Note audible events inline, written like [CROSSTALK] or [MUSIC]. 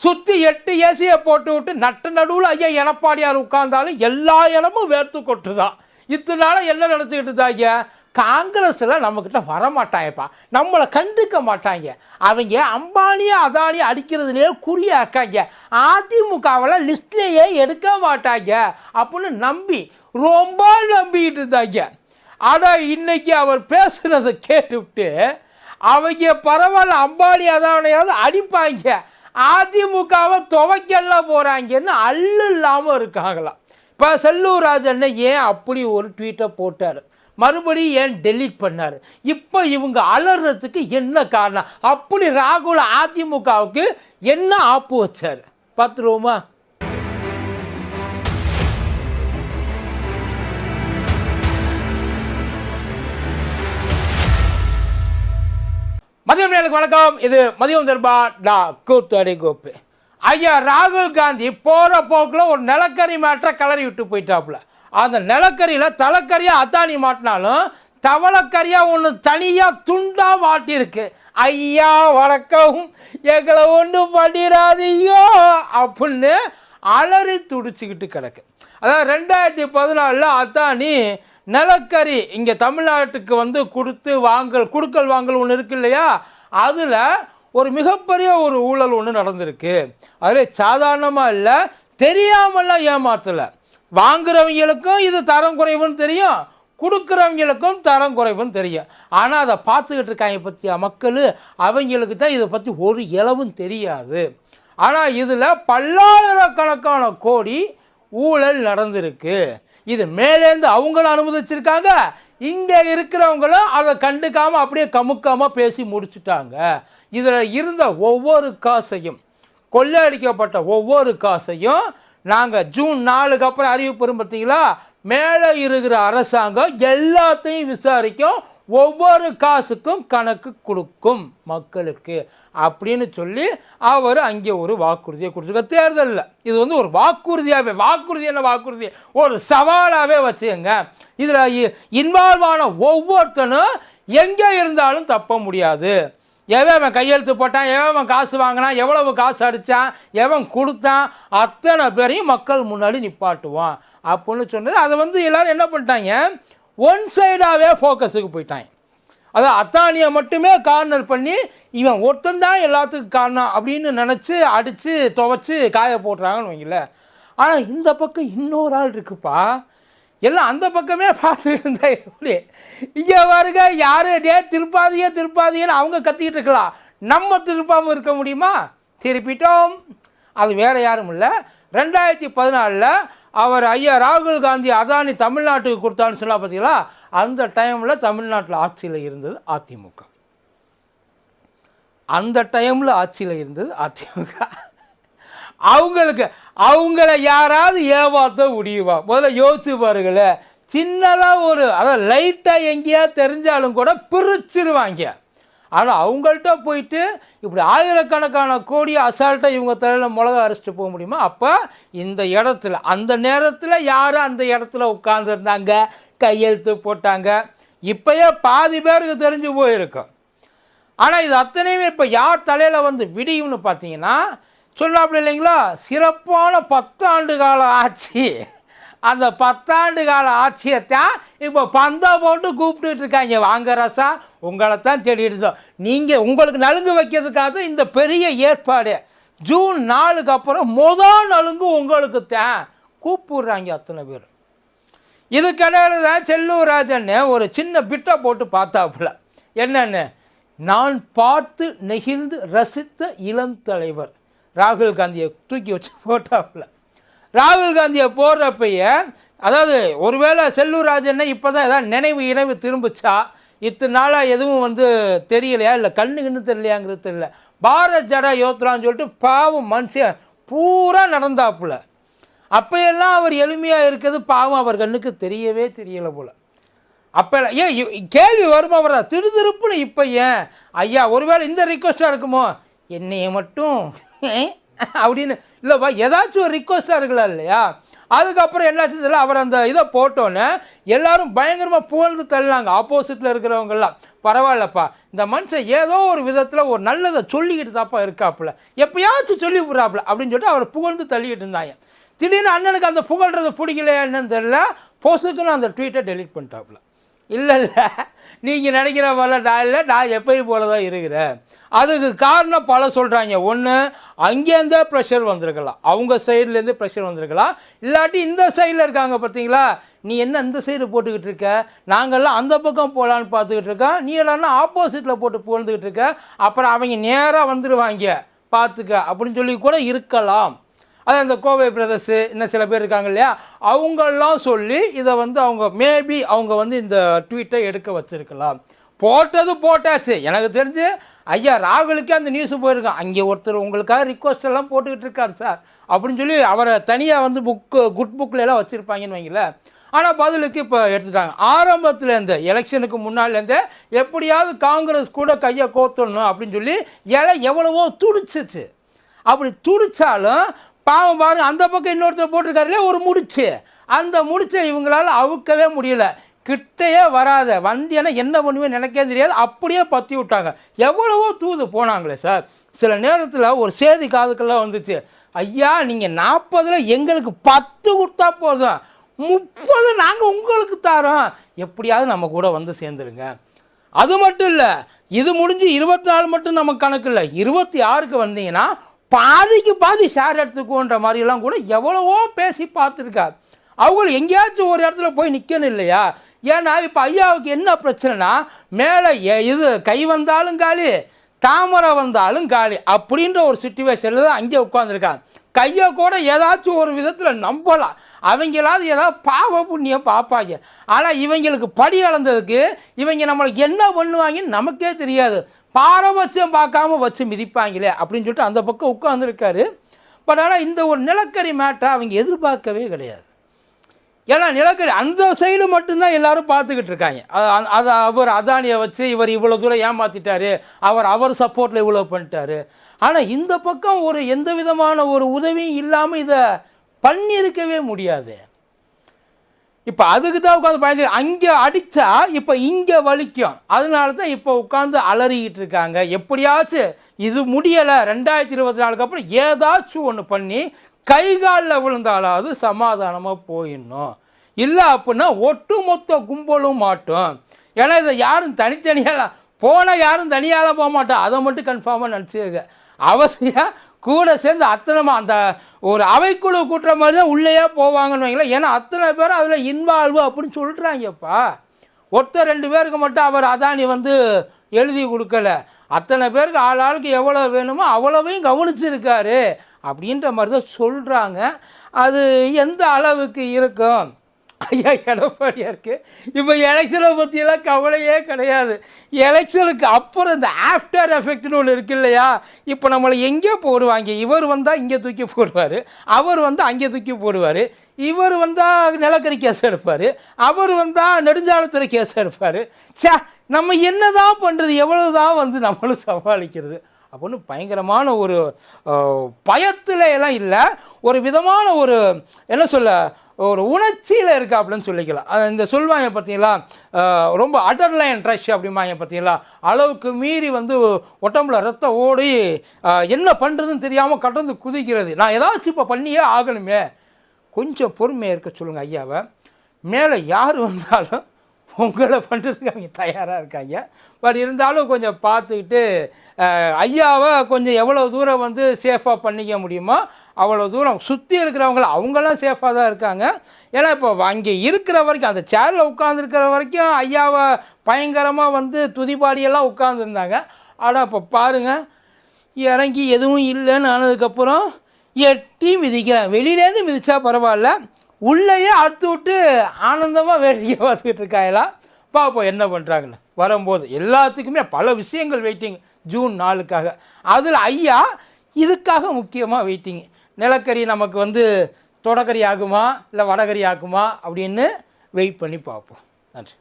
சுற்றி எட்டு ஏசியை போட்டு விட்டு நட்டு நடுவில் ஐயா எடப்பாடியார் உட்கார்ந்தாலும் எல்லா இடமும் வேர்த்து கொட்டுதான் இத்தனால என்ன நினச்சிக்கிட்டு தாங்க காங்கிரஸில் நம்மக்கிட்ட வரமாட்டாங்கப்பா நம்மளை கண்டுக்க மாட்டாங்க. அவங்க அம்பானியை அதானி அடிக்கிறதுலேயே குறியாக்காங்க அதிமுகவில் லிஸ்ட்லேயே எடுக்க மாட்டாங்க அப்படின்னு நம்பி ரொம்ப நம்பிக்கிட்டு இருந்தாங்க ஆனால் இன்றைக்கி அவர் பேசுனதை கேட்டுவிட்டு அவங்க பரவாயில்ல அம்பானி அதானையாவது அடிப்பாங்க. அதிமுகவை துவைக்கெல்லாம் போகிறாங்கன்னு அள்ளு இல்லாமல் இருக்காங்களாம் இப்போ செல்லூர் ராஜன் ஏன் அப்படி ஒரு ட்வீட்டை போட்டார்? மறுபடியும் ஏன் டெலீட் பண்ணார்? இப்போ இவங்க அலறதுக்கு என்ன காரணம்? அப்படி ராகுல் அதிமுகவுக்கு என்ன ஆப்பு வச்சார்? பார்த்துருவோமா மதியம் நேருக்கு வணக்கம். இது மதியம் தர்பா டா கூத்தடி கோப்பு ஐயா ராகுல் காந்தி போகிற போக்கில் ஒரு நிலக்கரி மேட்டரை கிளறி விட்டு போயிட்டாப்புல. அந்த நிலக்கரியில் தலைக்கரியாக அத்தானி மாட்டினாலும் தவளக்கரியாக ஒன்று தனியாக துண்டாக மாட்டியிருக்கு. ஐயா வணக்கம். எங்களை ஒன்றும் பண்ணிடாதீயோ அப்படின்னு அலறி துடிச்சுக்கிட்டு கிடக்கு. அதாவது ரெண்டாயிரத்தி பதினாலில் அத்தானி நிலக்கரி இங்கே தமிழ்நாட்டுக்கு வந்து கொடுத்து வாங்கல் கொடுக்கல் வாங்கல் ஒன்று இருக்கு இல்லையா? அதில் ஒரு மிகப்பெரிய ஒரு ஊழல் ஒன்று நடந்திருக்கு. அதில் சாதாரணமாக இல்லை தெரியாமலாம் ஏமாற்றலை வாங்குறவங்களுக்கும் இது தரம் குறைவுன்னு தெரியும் கொடுக்குறவங்களுக்கும் தரம் குறைவுன்னு தெரியும். ஆனால் அதை பார்த்துக்கிட்டு இருக்காங்க பற்றிய மக்கள்? அவங்களுக்கு தான் இதை பற்றி ஒரு இளவும் தெரியாது. ஆனால் இதில் பல்லாயிரக்கணக்கான கோடி ஊழல் நடந்திருக்கு. இது மேலேருந்து அவங்களும் அனுமதிச்சிருக்காங்க. இங்கே இருக்கிறவங்களும் அதை கண்டுக்காமல் அப்படியே கமுக்காமல் பேசி முடிச்சுட்டாங்க. இதில் இருந்த ஒவ்வொரு காசையும் கொள்ளையடிக்கப்பட்ட ஒவ்வொரு காசையும் நாங்கள் ஜூன் நாலுக்கு அப்புறம் அறிவிப்பு பார்த்தீங்களா மேலே இருக்கிற அரசாங்கம் எல்லாத்தையும் விசாரிக்கும். ஒவ்வொரு காசுக்கும் கணக்கு கொடுக்கும் மக்களுக்கு அப்படின்னு சொல்லி அவர் அங்கே ஒரு வாக்குறுதியை கொடுத்துருக்க தேர்தலில். இது வந்து ஒரு வாக்குறுதியாகவே வாக்குறுதி என்ன வாக்குறுதி? ஒரு சவாலாகவே வச்சுங்க இதில் இன்வால்வ் ஆன ஒவ்வொருத்தனும் எங்கே இருந்தாலும் தப்ப முடியாது. எவன் அவன் கையெழுத்து போட்டான் எவன் அவன் காசு வாங்கினான் எவ்வளவு காசு அடித்தான் எவன் கொடுத்தான் அத்தனை பேரையும் மக்கள் முன்னாடி நிப்பாட்டுவான் அப்படின்னு சொன்னது. அதை வந்து எல்லோரும் என்ன பண்ணிட்டாங்க? ஒன் சைடாகவே ஃபோக்கஸுக்கு போயிட்டான். அதான் அத்தானியை மட்டுமே கார்னர் பண்ணி இவன் ஒருத்தன் தான் எல்லாத்துக்கும் காரணம் அப்படின்னு நினச்சி அடித்து துவைச்சி காய போட்டுறாங்கன்னு வைங்கள ஆனால் இந்த பக்கம் இன்னொரு ஆள் இருக்குப்பா. எல்லாம் அந்த பக்கமே பார்த்துட்டு இருந்தா எப்படி? இங்கே பாருங்க யாரு? டே திருப்பாதியே திருப்பாதியேன்னு அவங்க கத்திக்கிட்டு இருக்கலாம். நம்ம திருப்பாமல் இருக்க முடியுமா? திருப்பிட்டோம். அது வேறு யாரும் இல்லை. ரெண்டாயிரத்தி பதினாலில் அவர் ஐயா ராகுல் காந்தி அதானி தமிழ்நாட்டுக்கு கொடுத்தான்னு சொன்னா பார்த்தீங்களா அந்த டைமில் தமிழ்நாட்டில் ஆட்சியில் இருந்தது அதிமுக. அந்த டைமில் ஆட்சியில் இருந்தது அதிமுக. அவங்களுக்கு அவங்கள யாராவது ஏமாற்ற முடியுமா? முதல்ல யோசிச்சு பாருங்களேன். சின்னதாக ஒரு அதாவது லைட்டாக எங்கேயா தெரிஞ்சாலும் கூட பிரிச்சிருவாங்க. ஆனால் அவங்கள்ட்ட போயிட்டு இப்படி ஆயிரக்கணக்கான கோடி அசால்ட்டாக இவங்க தலையில் மிளகா அரைச்சிட்டு போக முடியுமா? அப்போ இந்த இடத்துல அந்த நேரத்தில் யாரும் அந்த இடத்துல உட்காந்துருந்தாங்க கையெழுத்து போட்டாங்க. இப்போயே பாதி பேருக்கு தெரிஞ்சு போயிருக்கும். ஆனால் இது அத்தனையுமே இப்போ யார் தலையில் வந்து விடியும்னு பார்த்தீங்கன்னா சொல்லாப்புல இல்லைங்களா? சிறப்பான பத்தாண்டு கால ஆட்சி. அந்த பத்தாண்டு கால ஆட்சியைத்தான் இப்போ பந்தா போட்டு கூப்பிட்டுட்டு இருக்காங்க. வாங்க ரசா உங்களை தான் தேடிடுதோ நீங்கள் உங்களுக்கு நலுங்கு வைக்கிறதுக்காக இந்த பெரிய ஏற்பாடு. ஜூன் நாலுக்கு அப்புறம் முதல் நலுங்கு உங்களுக்கு தான் கூப்பிடுறாங்க அத்தனை பேர் இதுக்கிடையில தான் செல்லூர் ராஜன் ஒரு சின்ன பிட்டை போட்டு பார்த்தாப்புல. என்னென்ன? நான் பார்த்து நெகிழ்ந்து ரசித்த இளம் தலைவர். ராகுல் காந்தியை தூக்கி வச்சு போட்டாப்புல. ராகுல் காந்தியை போடுறப்பைய அதாவது ஒருவேளை செல்லூர் ராஜன்னா இப்போ தான் ஏதாவது நினைவு இணைவு திரும்பிச்சா? இத்தனை நாளாக எதுவும் வந்து தெரியலையா? இல்லை கண்ணு கண்ணு தெரியலையாங்கிறது தெரியல. பாரத் ஜடா யோத்ரான்னு சொல்லிட்டு பாவம் மனுஷன் பூரா நடந்தாப்புல. அப்பையெல்லாம் அவர் எளிமையாக இருக்கிறது பாவம் அவர் கண்ணுக்கு தெரியவே தெரியலை போல. அப்போ ஏன் கேள்வி வருமா வரதா திரு திருப்புன்னு இப்போ ஏன்? ஐயா ஒருவேளை இந்த ரிக்வஸ்ட்டாக இருக்குமோ? என்னையை மட்டும் [LAUGHS] அப்படின்னு இல்லைப்பா ஏதாச்சும் ஒரு ரிக்வஸ்ட்டாக இருக்கலாம் இல்லையா? அதுக்கப்புறம் என்ன செஞ்சதில்ல அவர் அந்த இதை போட்டோன்னே எல்லாரும் பயங்கரமாக புகழ்ந்து தள்ளினாங்க. ஆப்போசிட்டில் இருக்கிறவங்கெல்லாம். பரவாயில்லப்பா இந்த மனுஷன் ஏதோ ஒரு விதத்தில் ஒரு நல்லதை சொல்லிக்கிட்டு தாப்பா இருக்காப்புல. எப்பயாச்சும் சொல்லி விட்றாப்புல அப்படின்னு சொல்லிட்டு அவர் புகழ்ந்து தள்ளிக்கிட்டு இருந்தாங்க. திடீர்னு அண்ணனுக்கு அந்த புகழ்றது பிடிக்கலையா என்னன்னு தெரியல பொசுக்குன்னு அந்த ட்வீட்டை டெலீட் பண்ணிட்டாப்புல. இல்லை இல்லை நீங்கள் நினைக்கிற மாதிரிலாம் நான் இல்லை. நான் எப்பயும் போல தான் இருக்கிறேன். அதுக்கு காரணம் பல சொல்கிறாங்க ஒன்று அங்கேருந்தே ப்ரெஷர் வந்திருக்கலாம். அவங்க சைட்லேருந்து ப்ரெஷர் வந்திருக்கலாம். இல்லாட்டி இந்த சைடில் இருக்காங்க பார்த்தீங்களா? நீ என்ன இந்த சைடு போட்டுக்கிட்டு இருக்க? நாங்கள்லாம் அந்த பக்கம் போகலான்னு பார்த்துக்கிட்டு இருக்கோம். நீ எல்லாம்னா ஆப்போசிட்டில் போட்டு புகழ்ந்துக்கிட்டு இருக்க. அப்புறம் அவங்க நேராக வந்துடுவாங்க பார்த்துக்க. அப்படின்னு சொல்லி கூட இருக்கலாம். அது அந்த கோவை பிரதர்ஸு இன்னும் சில பேர் இருக்காங்க இல்லையா? அவங்கெல்லாம் சொல்லி இதை வந்து அவங்க மேபி அவங்க வந்து இந்த ட்வீட்டை எடுக்க வச்சுருக்கலாம். போட்டது போட்டாச்சு. எனக்கு தெரிஞ்சு ஐயா ராகுலுக்கே அந்த நியூஸ் போயிருக்கான் அங்கே ஒருத்தர் உங்களுக்காக ரிக்வஸ்ட் எல்லாம் போட்டுக்கிட்டு இருக்கார் சார் அப்படின்னு சொல்லி அவரை தனியாக வந்து புக்கு குட் புக்கில் எல்லாம் வச்சுருப்பாங்கன்னு வைங்களேன். ஆனால் பதிலுக்கு இப்போ எடுத்துட்டாங்க. ஆரம்பத்துலேருந்து எலெக்ஷனுக்கு முன்னாலேருந்தே எப்படியாவது காங்கிரஸ் கூட கையை கோர்த்தணும் அப்படின்னு சொல்லி இலை எவ்வளவோ துடிச்சிச்சு. அப்படி துடிச்சாலும் பாவம் பாருங்க அந்த பக்கம் இன்னொருத்தர் போட்டிருக்காருலே ஒரு முடிச்சு. அந்த முடிச்சை இவங்களால அவுக்கவே முடியல. கிட்டையே வராத வந்தியனா என்ன பண்ணுவேன் நினைக்கவே தெரியாது. அப்படியே பற்றி விட்டாங்க. எவ்வளவோ தூது போனாங்களே சார். சில நேரத்தில் ஒரு சேதி காதுக்கெல்லாம் வந்துச்சு. ஐயா நீங்கள் நாற்பதில் எங்களுக்கு பத்து கொடுத்தா போதும். முப்பது நாங்கள் உங்களுக்கு தரோம். எப்படியாவது நம்ம கூட வந்து சேர்ந்துருங்க. அது மட்டும் இல்லை இது முடிஞ்சு இருபத்தி நாலு மட்டும் நமக்கு கணக்கு இல்லை. இருபத்தி ஆறுக்கு வந்தீங்கன்னா பாதிக்கு பாதி ஷேர் எடுத்துக்கோன்ற மாதிரிலாம் கூட எவ்வளவோ பேசி பார்த்துருக்கா அவங்களும் எங்கேயாச்சும் ஒரு இடத்துல போய் நிற்கணும் இல்லையா? ஏன்னா இப்போ ஐயாவுக்கு என்ன பிரச்சனைனா மேலே இது கை வந்தாலும் காலி தாமரை வந்தாலும் காலி அப்படின்ற ஒரு சுச்சுவேஷனில் தான் அங்கே உட்காந்துருக்காங்க கையை கூட ஏதாச்சும் ஒரு விதத்தில் நம்பலாம். அவங்களாவது ஏதாவது பாவ புண்ணியம் பார்ப்பாங்க. ஆனால் இவங்களுக்கு படி அளந்ததுக்கு இவங்க நம்மளுக்கு என்ன பண்ணுவாங்கன்னு நமக்கே தெரியாது. பாரபட்சம் பார்க்காம வச்சு மிதிப்பாங்களே அப்படின்னு சொல்லிட்டு அந்த பக்கம் உட்காந்துருக்காரு பட் ஆனால் இந்த ஒரு நிலக்கரி மேட்டை அவங்க எதிர்பார்க்கவே கிடையாது. ஏன்னா நிலக்கரி அந்த சைடு மட்டும்தான் எல்லாரும் பார்த்துக்கிட்டு இருக்காங்க. அது அவர் அதானியை வச்சு இவர் இவ்வளோ தூரம் ஏமாற்றிட்டாரு அவர் அவர் சப்போர்ட்டில் இவ்வளோ பண்ணிட்டாரு. ஆனால் இந்த பக்கம் ஒரு எந்த விதமான ஒரு உதவியும் இல்லாமல் இதை பண்ணியிருக்கவே முடியாது. இப்போ அதுக்கு தான் உட்காந்து பயந்து அங்கே அடித்தா இப்போ இங்கே வலிக்கும். அதனால தான் இப்போ உட்காந்து அலறிக்கிட்டு இருக்காங்க. எப்படியாச்சும் இது முடியலை ரெண்டாயிரத்தி இருபத்தி நாலுக்கு அப்புறம் ஏதாச்சும் ஒன்று பண்ணி கை காலில் விழுந்தாலாவது சமாதானமாக போயிடணும். இல்லை அப்படின்னா ஒட்டுமொத்த கும்பலும் மாட்டோம். ஏன்னா இதை யாரும் தனித்தனியாக போனால் யாரும் தனியால போக மாட்டோம் அதை மட்டும் கன்ஃபார்மாக நினச்சிக்க அவசியம் கூட சேர்ந்து அத்தனை அந்த ஒரு அவைக்குழு கூட்டுற மாதிரி தான் உள்ளேயே போவாங்கன்னு வைங்களேன். ஏன்னா அத்தனை பேர் அதில் இன்வால்வ் அப்படின்னு சொல்கிறாங்கப்பா ஒருத்தர் ரெண்டு பேருக்கு மட்டும் அவர் அதானி வந்து எழுதி கொடுக்கல. அத்தனை பேருக்கு ஆள் ஆளுக்கு எவ்வளோ வேணுமோ அவ்வளவையும் கவனிச்சிருக்காரு அப்படின்ற மாதிரி தான் சொல்கிறாங்க அது எந்த அளவுக்கு இருக்கும்? ஐயா எடப்பாடியாருக்கு இப்போ எலெக்ஷனை பற்றியெல்லாம் கவலையே கிடையாது. எலெக்ஷனுக்கு அப்புறம் இந்த ஆஃப்டர் எஃபெக்ட்னு ஒன்று இருக்கு இல்லையா? இப்போ நம்மளை எங்கே போடுவாங்க. இவர் வந்தால் இங்கே தூக்கி போடுவார். அவர் வந்தால் அங்கே தூக்கி போடுவார். இவர் வந்தால் நிலக்கரி கேஸ் எடுப்பார். அவர் வந்தால் நெடுஞ்சாலைத்துறை கேஸ் எடுப்பார். சே நம்ம என்னதான் பண்ணுறது எவ்வளோ தான் வந்து நம்மளும் சமாளிக்கிறது? அப்படின்னு பயங்கரமான ஒரு பயத்தில் எல்லாம் இல்லை. ஒரு விதமான ஒரு என்ன சொல்ல ஒரு உணர்ச்சியில் இருக்காப்புலன்னு சொல்லிக்கலாம். அது இந்த சொல்வாங்க பார்த்தீங்களா ரொம்ப அடர்லைன் ட்ரஷ் அப்படிம்பாங்க பார்த்தீங்களா அளவுக்கு மீறி வந்து உடம்புல ரத்தம் ஓடி என்ன பண்ணுறதுன்னு தெரியாமல் கடந்து குதிக்கிறது. நான் ஏதாச்சும் இப்போ பண்ணியே ஆகணுமே. கொஞ்சம் பொறுமையாக இருக்க சொல்லுங்கள் ஐயாவை. மேலே யார் வந்தாலும் உங்களை பண்ணுறதுக்கு அவங்க தயாராக இருக்காங்க. பட் இருந்தாலும் கொஞ்சம் பார்த்துக்கிட்டு ஐயாவை கொஞ்சம் எவ்வளோ தூரம் வந்து சேஃபாக பண்ணிக்க முடியுமோ அவ்வளோ தூரம் சுற்றி இருக்கிறவங்கள அவங்களாம் சேஃபாக தான் இருக்காங்க. ஏன்னா இப்போ அங்கே இருக்கிற வரைக்கும் அந்த சேரில் உட்காந்துருக்கிற வரைக்கும் ஐயாவை பயங்கரமாக வந்து துதிப்பாடியெல்லாம் உட்காந்துருந்தாங்க ஆனால் இப்போ பாருங்கள் இறங்கி எதுவும் இல்லைன்னு ஆனதுக்கப்புறம் எட்டி மிதிக்கிறேன். வெளியிலேருந்து மிதித்தா பரவாயில்ல. உள்ளேயே அறுத்து விட்டு ஆனந்தமாக வேடிக்கை பார்த்துக்கிட்டு இருக்காயெல்லாம் பார்ப்போம் என்ன பண்ணுறாங்கன்னு வரும்போது எல்லாத்துக்குமே பல விஷயங்கள் வெயிட்டிங் ஜூன் நாலுக்காக அதில் ஐயா இதுக்காக முக்கியமாக வெயிட்டிங் நிலக்கரி நமக்கு வந்து தொடக்கரி ஆகுமா இல்லை வடகரி ஆகுமா அப்படின்னு வெயிட் பண்ணி பார்ப்போம். நன்றி.